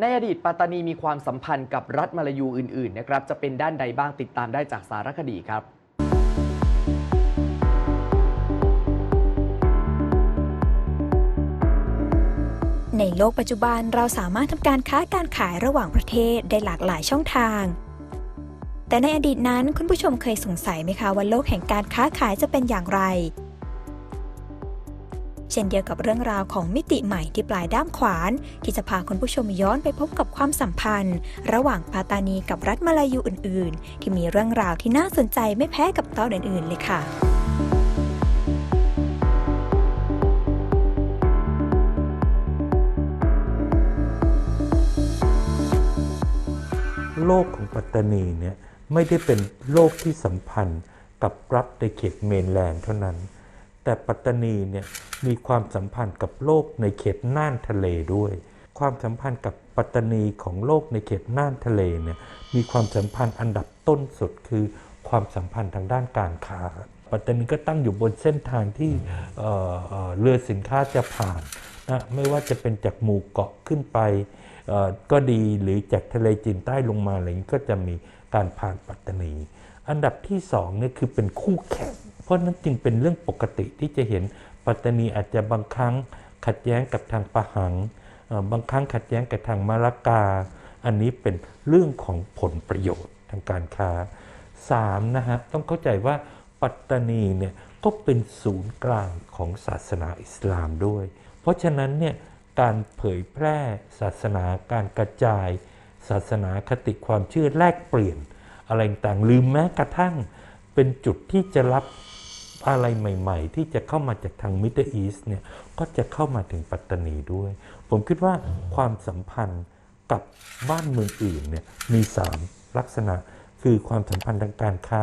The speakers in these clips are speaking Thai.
ในอดีตปัตตานีมีความสัมพันธ์กับรัฐมาลายูอื่นๆนะครับจะเป็นด้านใดบ้างติดตามได้จากสารคดีครับในโลกปัจจุบันเราสามารถทำการค้าการขายระหว่างประเทศได้หลากหลายช่องทาง แต่ในอดีตนั้นคุณผู้ชมเคยสงสัยไหมคะว่าโลกแห่งการค้าขายจะเป็นอย่างไร เช่นเดียวกับเรื่องราวของมิติใหม่ที่ปลายด้ามขวาน ที่จะพาคุณผู้ชมย้อนไปพบกับความสัมพันธ์ ระหว่างปาตานีกับรัฐมาลายูอื่น ๆ ที่มีเรื่องราวที่น่าสนใจไม่แพ้กับตอนอื่น ๆ เลยค่ะโลกของปัตตานีเนี่ยไม่ได้เป็นโลกที่สัมพันธ์กับรัฐในเขตเมนแลนด์เท่านั้น แต่ปัตตานีเนี่ยมีความสัมพันธ์กับโลกในเขตน่านทะเลด้วย ความสัมพันธ์กับปัตตานีของโลกในเขตน่านทะเลเนี่ยมีความสัมพันธ์อันดับต้นสุดคือความสัมพันธ์ทางด้านการค้า ปัตตานีก็ตั้งอยู่บนเส้นทางที่เเเรือสินค้าจะผ่านนะไม่ว่าจะเป็นจากหมู่เกาะขึ้นไปก็ดีหรือจากทะเลจีนใต้ลงมาอะไรอย่างนี้ก็จะมีการผ่านปัตตานี อันดับที่สองเนี่ยคือเป็นคู่แข่ง เพราะนั้นจึงเป็นเรื่องปกติที่จะเห็นปัตตานีอาจจะบางครั้งขัดแย้งกับทางปะหัง บางครั้งขัดแย้งกับทางมาลากา อันนี้เป็นเรื่องของผลประโยชน์ทางการค้าสามนะฮะต้องเข้าใจว่าปัตตานีเนี่ยก็เป็นศูนย์กลางของศาสนาอิสลามด้วย เพราะฉะนั้นเนี่ยการเผยแพร่ศาสนาการกระจาย ศาสนาคติความเชื่อแลกเปลี่ยน อะไรต่างหรือแม้กระทั่งเป็นจุดที่จะรับอะไรใหม่ๆ ที่จะเข้ามาจากทางมิดเดิลอีสเนี่ยก็จะเข้ามาถึงปัตตานีด้วย ผมคิดว่าความสัมพันธ์กับบ้านเมืองอื่นเนี่ยมี 3 ลักษณะ คือความสัมพันธ์ทางการค้า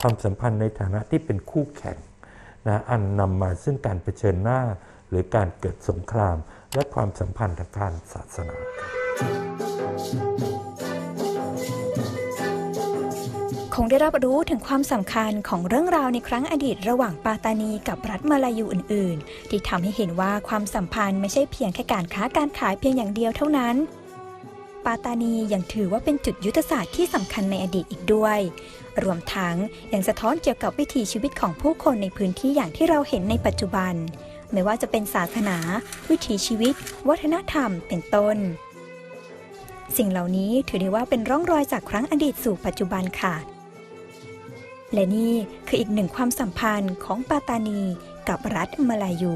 ความสัมพันธ์ในฐานะที่เป็นคู่แข่งนะอันนำมาซึ่งการเผชิญหน้า หรือการเกิดสงคราม และความสัมพันธ์ทางการศาสนาครับ งได้รับรู้ถึงความสำคัญของเรื่องราวในครั้งอดีตระหว่างปาตานีกับรัฐมาลายูอื่น ๆ ที่ทำให้เห็นว่าความสัมพันธ์ไม่ใช่เพียงแค่การค้าการขายเพียงอย่างเดียวเท่านั้น ปาตานียังถือว่าเป็นจุดยุทธศาสตร์ที่สำคัญในอดีตอีกด้วย รวมทั้งยังสะท้อนเกี่ยวกับวิถีชีวิตของผู้คนในพื้นที่อย่างที่เราเห็นในปัจจุบัน ไม่ว่าจะเป็นศาสนา วิถีชีวิต วัฒนธรรม เป็นต้นสิ่งเหล่านี้ถือได้ว่าเป็นร่องรอยจากครั้งอดีตสู่ปัจจุบันค่ะ และนี่คืออีกหนึ่งความสัมพันธ์ของปาตานีกับรัฐมาลายู